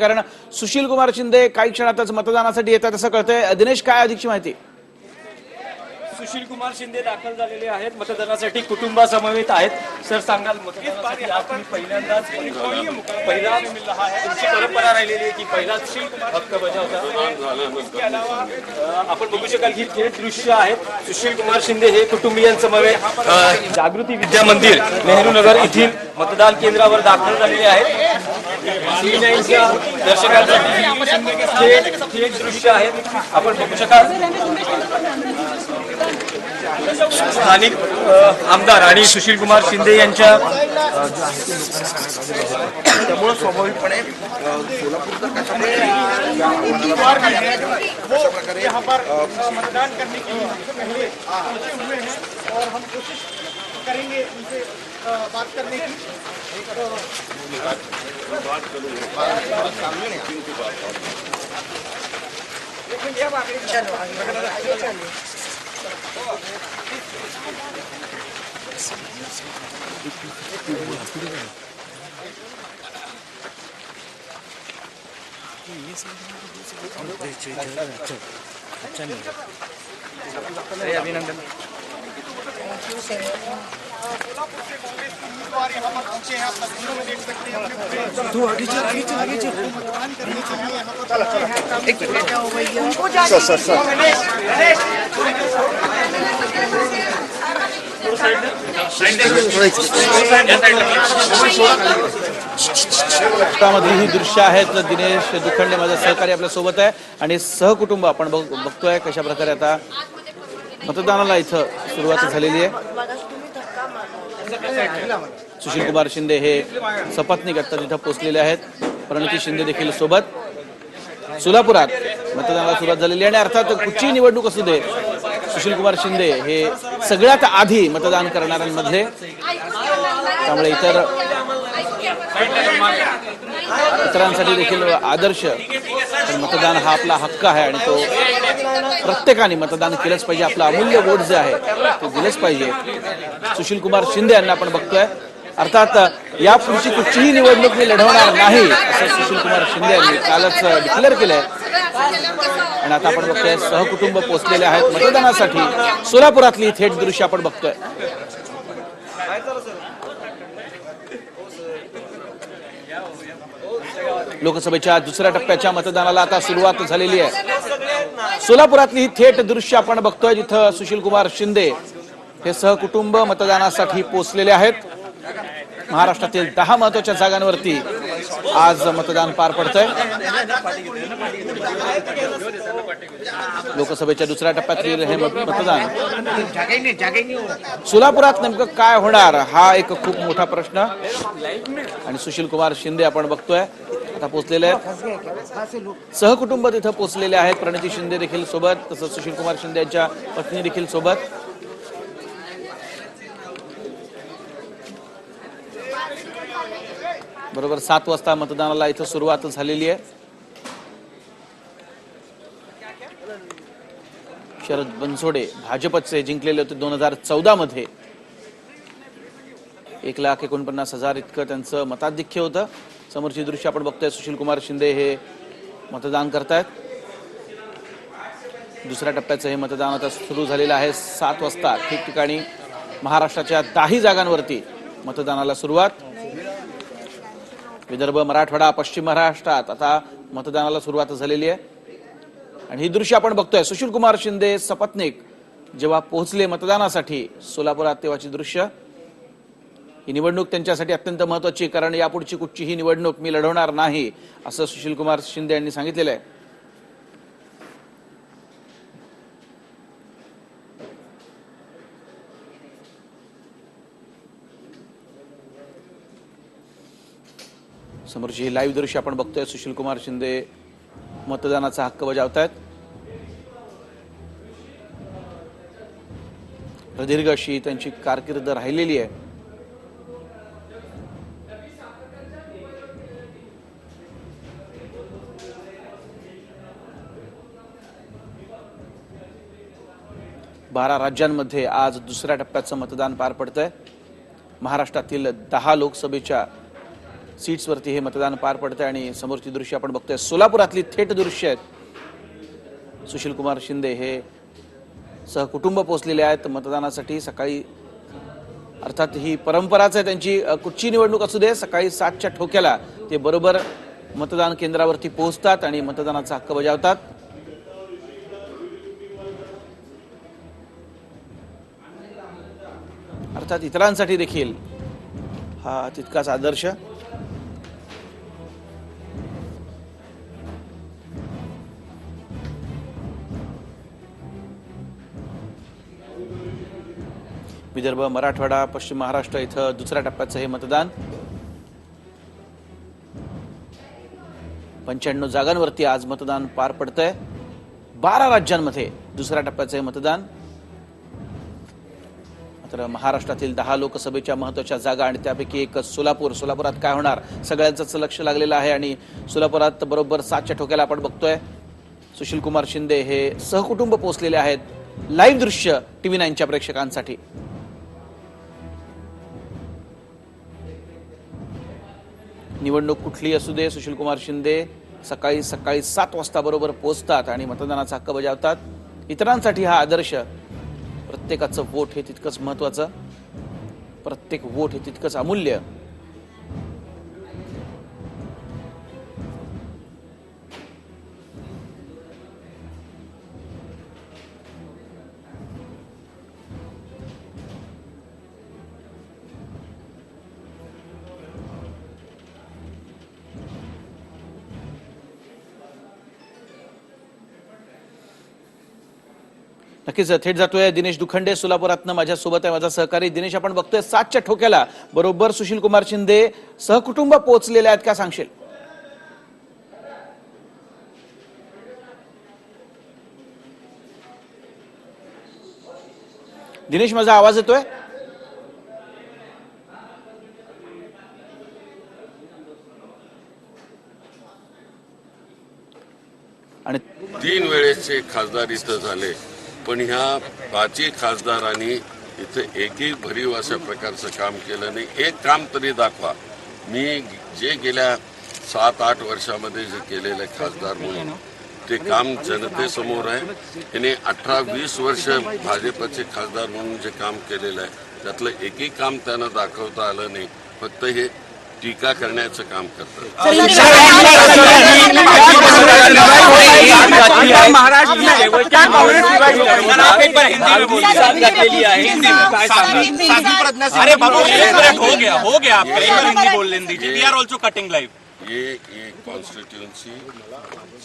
कारण सुशील कुमार शिंदे काही क्षणातच मतदानासाठी येतात असं कळतंय. दिनेश काय अधिकची माहिती? सुशील कुमार शिंदे दाखल झालेले आहेत. मतदानासाठी कुटुंबासमवेत आहेत. सर सांगाल मतदानासाठी आज तुम्ही पहिल्यांदाच पहिला तुमची परंपरा राहिलेली आहे की पहिला सुशील कुमार हक्क बजावता? आपण बघू शकाल ही थेट दृश्य आहेत सुशील कुमार शिंदे हे कुटुंबियांसमवेत जागृती विद्या मंदिर नेहरू नगर येथील मतदान केंद्रावर दाखल झालेले आहेत. दर्शकांसाठी थेट दृश्य आहेत. आपण बघू शकाल. स्थानिक आमदार आणि सुशील कुमार शिंदे यांच्या त्यामुळे स्वाभाविकपणे अ, सोलापूर तर कशाप्रकारे यहाँ पर अ, मतदान करने के लिए पहले पहुंचे हुए हैं और हम कोशिश करेंगे उनसे अ, बात करने की 갑자기. 네, 미안합니다. सोलापुर से कांग्रेस के उम्मीदवार यहाँ पर पहुंचे हैं आप तस्वीरों में देख सकते हैं तू आगे चल आगे चल आगे चल मतदान करने के लिए यहाँ पर पहुंचे हैं उनको त्यामध्ये ही दृश्य आहेत दिनेश दुखंडे माझा सहकारी आपल्यासोबत आहे. आणि सहकुटुंब आपण बघतोय कशा प्रकारे आता. मतदानाला इथं सुरुवात झालेली आहे. सुशील कुमार शिंदे हे सपत्नीक आता तिथं पोहोचलेले आहेत. प्रणिती शिंदे देखील सोबत. सोलापुरात मतदानाला सुरुवात झालेली आहे आणि अर्थात कुठचीही निवडणूक असू दे सुशील कुमार शिंदे हे सगळ्यात आधी मतदान करणाऱ्यांमधले. त्यामुळे इतर इतरांसाठी देखील आदर्श. मतदान हा आपला हक्क आहे आणि तो प्रत्येकाने मतदान केलंच पाहिजे. आपलं अमूल्य वोट जे आहे ते दिलंच पाहिजे. सुशील कुमार शिंदे यांना आपण बघतोय. अर्थात या पुढची कुठचीही निवडणूक मी लढवणार नाही असं सुशील कुमार शिंदे यांनी कालच डिक्लेअर केलंय. आणि आता आपण बघतोय सहकुटुंब पोहोचलेले आहेत मतदानासाठी. सोलापुरातली थेट दृश्य आपण बघतोय. लोकसभेच्या दुसऱ्या टप्प्याच्या मतदानाला आता सुरुवात झालेली आहे. सोलापुरातली ही थेट दृश्य आपण बघतोय जिथं सुशील कुमार शिंदे हे सहकुटुंब मतदानासाठी पोहोचलेले आहेत. महाराष्ट्रातील दहा महत्त्वाच्या जागांवरती आज मतदान पार पडतंय. लोकसभेच्या दुसऱ्या टप्प्यातील हे मतदान. सोलापुरात नेमकं काय होणार हा एक खूप मोठा प्रश्न. आणि सुशील कुमार शिंदे आपण बघतोय. आता पोहोचलेले आहेत. सहकुटुंब तिथं पोहोचलेले आहेत. प्रणिती शिंदे देखील सोबत तसंच सुशील कुमार शिंदे यांच्या पत्नी देखील सोबत. बरोबर सात वाजता मतदानाला इथं सुरुवात झालेली आहे. शरद बनसोडे भाजपचे जिंकलेले होते दोन हजार चौदा मध्ये. एक लाख एकोणपन्नास हजार इतकं त्यांचं मताधिक्य होतं. समोरची दृश्य आपण बघतोय. सुशील कुमार शिंदे हे मतदान करतायत. दुसऱ्या टप्प्याचं हे मतदान आता सुरू झालेलं आहे. सात वाजता ठिकठिकाणी महाराष्ट्राच्या दाही जागांवरती मतदानाला सुरुवात. विदर्भ मराठवाडा पश्चिम महाराष्ट्रात आता मतदानाला सुरुवात झालेली आहे. आणि ही दृश्य आपण बघतोय. सुशील कुमार शिंदे सपत्निक जेव्हा पोहोचले मतदानासाठी सोलापुरात तेव्हाची दृश्य. ही निवडणूक त्यांच्यासाठी अत्यंत महत्वाची आहे, कारण यापुढची कुठचीही निवडणूक मी लढवणार नाही असं सुशील कुमार शिंदे यांनी सांगितलेलं आहे. समोरची ही लाईव्ह दृश्य आपण बघतोय सुशील कुमार शिंदे मतदानाचा हक्क बजावतायत. प्रदीर्घ अशी त्यांची कारकीर्द राहिलेली आहे. बारा राज्यांमध्ये आज दुसऱ्या टप्प्याचं मतदान पार पडतंय. महाराष्ट्रातील दहा लोकसभेच्या सीट्सवरती हे मतदान पार पडतंय आणि समोरची दृश्य आपण बघतोय. सोलापुरातली थेट दृश्य आहेत. सुशील कुमार शिंदे हे सहकुटुंब पोचलेले आहेत. मतदानासाठी सकाळी अर्थात ही परंपराच आहे त्यांची कुठची निवडणूक असू दे सकाळी सातच्या ठोक्याला ते बरोबर मतदान केंद्रावरती पोहोचतात आणि मतदानाचा हक्क बजावतात. अर्थात इतरांसाठी देखील हा तितकाच आदर्श. विदर्भ मराठवाडा पश्चिम महाराष्ट्र इथं दुसऱ्या टप्प्याचं हे मतदान. पंच्याण्णव जागांवरती आज मतदान पार पडतंय. बारा राज्यांमध्ये दुसऱ्या टप्प्याचं हे मतदान. तर महाराष्ट्रातील दहा लोकसभेच्या महत्त्वाच्या जागा आणि त्यापैकी एक सोलापूर. सोलापुरात काय होणार? सगळ्यांचंच लक्ष लागलेलं आहे आणि सोलापुरात बरोबर सातच्या ठोक्याला आपण बघतोय. सुशील कुमार शिंदे हे सहकुटुंब पोहोचलेले आहेत लाईव्ह दृश्य टीव्ही नाईनच्या प्रेक्षकांसाठी. निवडणूक कुठली असू दे सुशील कुमार शिंदे सकाळी सकाळी सात वाजता बरोबर पोहोचतात आणि मतदानाचा हक्क बजावतात. इतरांसाठी हा आदर्श प्रत्येकाचं वोट हे तितकंच महत्त्वाचं प्रत्येक वोट हे तितकंच अमूल्य. नक्कीच थेट जातोय दिनेश दुखंडे सोलापुरातनं माझ्यासोबत आहे माझा सहकारी. दिनेश आपण बघतोय सातच्या ठोक्याला. बरोबर सुशील कुमार शिंदे सहकुटुंब पोहोचलेले आहेत का सांगशील? दिनेश माझा आवाज येतोय? आणि तीन वेळेसचे खासदार इथं झाले. पण ह्या पाचही खासदारांनी इथं एकही भरीव अशा प्रकारचं काम केलं नाही. एक काम तरी दाखवा. मी जे गेल्या सात आठ वर्षामध्ये जे केलेलं आहे खासदार म्हणून ते काम जनतेसमोर आहे. त्याने अठरा वीस वर्ष भाजपचे खासदार म्हणून जे काम केलेलं आहे त्यातलं एकही काम त्यांना दाखवता आलं नाही. फक्त हे टीका करण्याचं काम करतात अरे बाबू हो गया हो गया आपका एक बार हिंदी बोल दीजिए we are also cutting live ये ये कॉन्स्टिट्यूंसी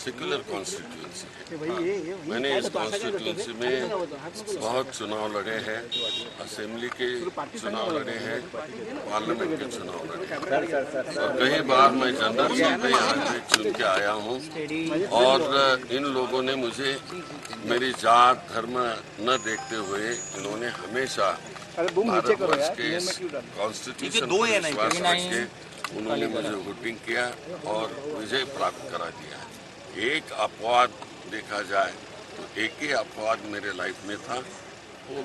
सेक्युलर कॉन्स्टिट्यूंसी है। मैंने इस कॉन्स्टिट्यूंसी में बहुत चुनाव लड़े हैं असेंबली के चुनाव लड़े हैं पार्लियामेंट के चुनाव लड़े हैं। और कई बार मैं जनरल सीट पे यहाँ से चुन के आया हूँ। और इन लोगों ने मुझे मेरी जात धर्म न देखते हुए इन्होंने हमेशा भारतवर्ष के कॉन्स्टिट्यूशन उन्होंने मुझे वोटिंग किया और विजय प्राप्त करा दिया एक अपवाद देखा जाए तो एक ही अपवाद मेरे लाइफ में था। वो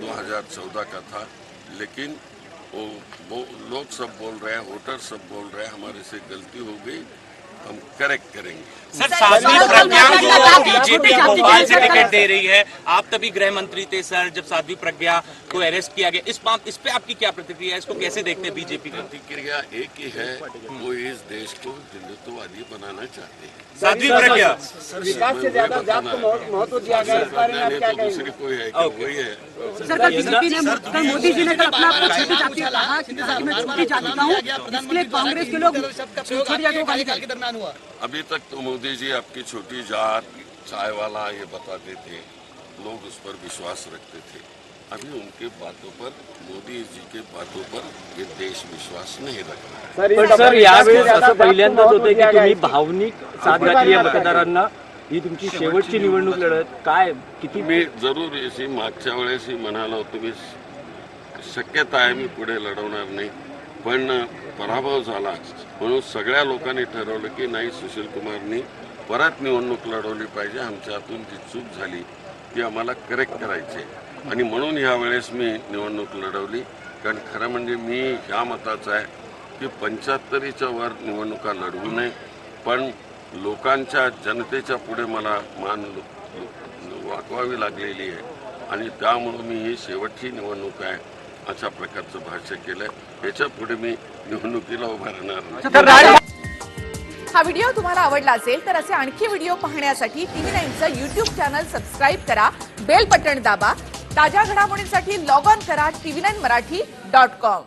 2014 का था, लेकिन वो लोग सब बोल रहे हैं वोटर सब बोल रहे हैं, हमारे से गलती हो गई। हम करेक्ट करेंगे सर साध्वी प्रज्ञा को बीजेपी भोपाल से टिकट दे रही है आप तभी गृह मंत्री थे सर जब साध्वी प्रज्ञा को अरेस्ट किया गया इस बात इस पे आपकी क्या प्रतिक्रिया है इसको कैसे देखते हैं बीजेपी का प्रतिक्रिया एक ही है वो इस देश को हिंदुत्ववादी बनाना चाहते हैं साध्वी प्रज्ञा विकास से ज़्यादा जात को महत्व दिया गया इस बारे में आप क्या दूसरी कोई है वही है सर कल बीजेपी ने कल मोदी जी ने कल अपना आपको छोटी जाति कहा कि मैं छोटी जाति का हूँ इसलिए कांग्रेस के लोग छोटी जाति को गाली करते हैं। अभी तक तो मोदी जी आपकी छोटी जात चाय वाला ये बताते थे लोग उस पर विश्वास रखते थे। अभी उनके बातों पर मोदी जी के बातों पर ये देश विश्वास नहीं रख रहा है। पण सर यावेळेस असं पहिल्यांदाच होतंय की तुम्ही भावनिक साथ घातली आहे मतदारांना ही तुमची शेवटची निवडणूक लढत. काय किती मी जरूर अशी मागच्या वेळेसही म्हणालो तुम्ही शक्यता आहे मी पुढे लढवणार नाही. पण पराभव झाला. म्हणून सगळ्या लोकांनी ठरवलं की नाही सुशील कुमारनी परत निवडणूक लढवली पाहिजे. आमच्या हातून जी चूक झाली ती आम्हाला करेक्ट करायची आहे. आणि म्हणून ह्या वेळेस मी निवडणूक लढवली. कारण खरं म्हणजे मी ह्या मताचा आहे की पंच्याहत्तरीच्या वर निवडणुका लढवू नये. पण लोकांच्या जनतेच्या पुढे मला मान वाकवावी लागलेली आहे. आणि त्यामुळं मी ही शेवटची निवडणूक आहे. अशा प्रकारचं भाष्य केलं आहे याच्यापुढे मी निवडणुकीला उभा राहणार नाही. हा व्हिडिओ तुम्हाला आवडला असेल तर असे आणखी व्हिडिओ पाहण्यासाठी टीव्ही नाईनचं युट्यूब चॅनल सबस्क्राईब करा बेल बटण दाबा ताज्या घडामोडींसाठी लॉग ऑन करा TV nine Marathi dot com